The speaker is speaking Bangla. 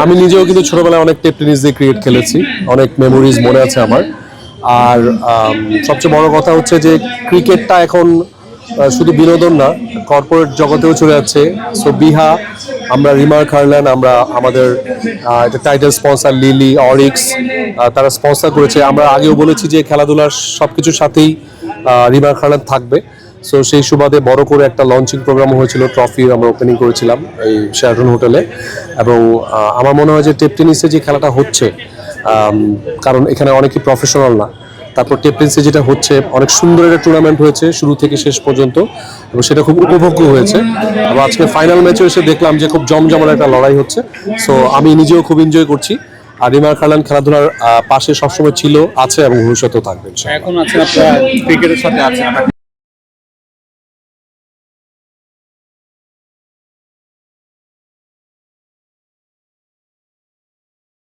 আম, নিজেও কিন্তু ছোটবেলায় অনেক টেপ টেনিস দিয়ে ক্রিকেট খেলেছি। অনেক মেমোরিজ মনে আছে আমার। আর সবচেয়ে বড় কথা হচ্ছে যে ক্রিকেটটা এখন শুধু বিনোদন না কর্পোরেট জগতেও চলে যাচ্ছে। সো বিহা আমরা রিমার হারল্যান্ড আমরা আমাদের এটা টাইটেল স্পন্সর লিলি অরিক্স তারা স্পন্সর করেছে। আমরা আগেও বলেছি যে খেলাধুলার সব কিছুর সাথেই রিমার হারল্যান্ড থাকবে। সো সেই সুবাদে বড় করে একটা লঞ্চিং প্রোগ্রাম হয়েছিল ট্রফির আমরা ওপেনিং করেছিলাম এই শেয়ারটন হোটেলে এবং আমার মনে হয় যে টেপ টেনিসে যে খেলাটা হচ্ছে কারণ এখানে অনেকেই প্রফেশনাল না, তারপর টেপ টেনিসে যেটা হচ্ছে, অনেক সুন্দর একটা টুর্নামেন্ট হয়েছে শুরু থেকে শেষ পর্যন্ত, এবং সেটা খুব উপভোগ্য হয়েছে। এবং আজকে ফাইনাল ম্যাচে এসে দেখলাম যে খুব জমজমার একটা লড়াই হচ্ছে। সো আমি নিজেও খুব এনজয় করছি। আর রিমার খালান খেলাধুলার পাশে সবসময় ছিল, আছে এবং ভবিষ্যতেও থাকবে এখন আপনারা ক্রিকেটের সাথে আছেন।